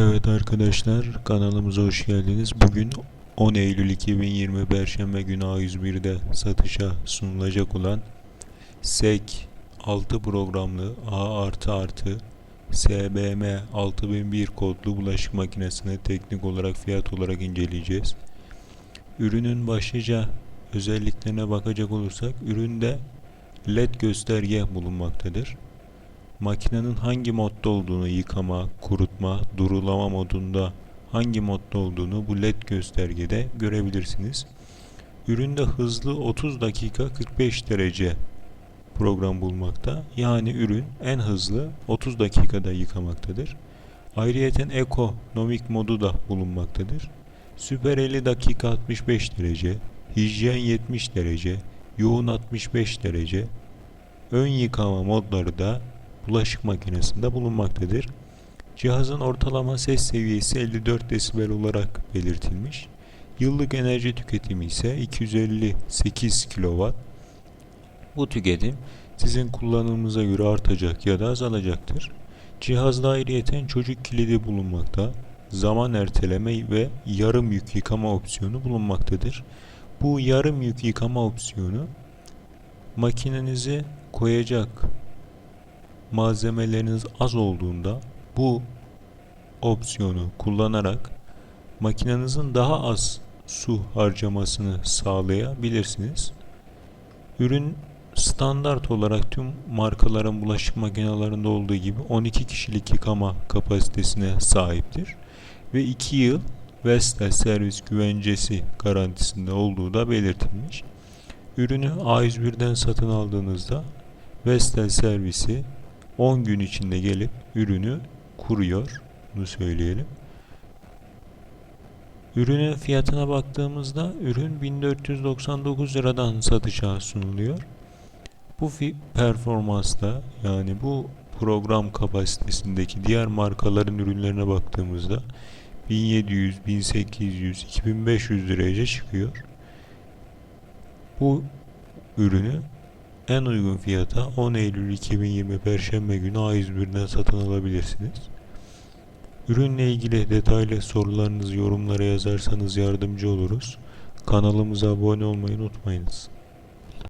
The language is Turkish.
Evet arkadaşlar kanalımıza hoş geldiniz. Bugün 10 Eylül 2020 Perşembe günü A101'de satışa sunulacak olan SEK 6 programlı A artı artı SBM 6001 kodlu bulaşık makinesini teknik olarak fiyat olarak inceleyeceğiz. Ürünün başlıca özelliklerine bakacak olursak üründe LED gösterge bulunmaktadır. Makinenin hangi modda olduğunu yıkama, kurutma, durulama modunda hangi modda olduğunu bu led göstergede görebilirsiniz. Üründe hızlı 30 dakika 45 derece program bulmakta. Yani ürün en hızlı 30 dakikada yıkamaktadır. Ayrıyeten ekonomik modu da bulunmaktadır. Süper 50 dakika 65 derece, hijyen 70 derece, yoğun 65 derece, ön yıkama modları da bulaşık makinesinde bulunmaktadır. Cihazın ortalama ses seviyesi 54 desibel olarak belirtilmiş. Yıllık enerji tüketimi ise 258 kW. Bu tüketim sizin kullanımınıza göre artacak ya da azalacaktır. Cihazda ayrıyeten çocuk kilidi bulunmakta. Zaman erteleme ve yarım yük yıkama opsiyonu bulunmaktadır. Bu yarım yük yıkama opsiyonu makinenizi koyacak malzemeleriniz az olduğunda bu opsiyonu kullanarak makinenizin daha az su harcamasını sağlayabilirsiniz. Ürün standart olarak tüm markaların bulaşık makinelerinde olduğu gibi 12 kişilik yıkama kapasitesine sahiptir ve 2 yıl Vestel servis güvencesi garantisinde olduğu da belirtilmiş. Ürünü A101'den satın aldığınızda Vestel servisi 10 gün içinde gelip ürünü kuruyor. Bunu söyleyelim. Ürünün fiyatına baktığımızda ürün 1499 liradan satışa sunuluyor. Bu performansta yani bu program kapasitesindeki diğer markaların ürünlerine baktığımızda 1700, 1800, 2500 liraya çıkıyor. Bu ürünü en uygun fiyata 10 Eylül 2020 Perşembe günü A101'den satın alabilirsiniz. Ürünle ilgili detaylı sorularınızı yorumlara yazarsanız yardımcı oluruz. Kanalımıza abone olmayı unutmayınız.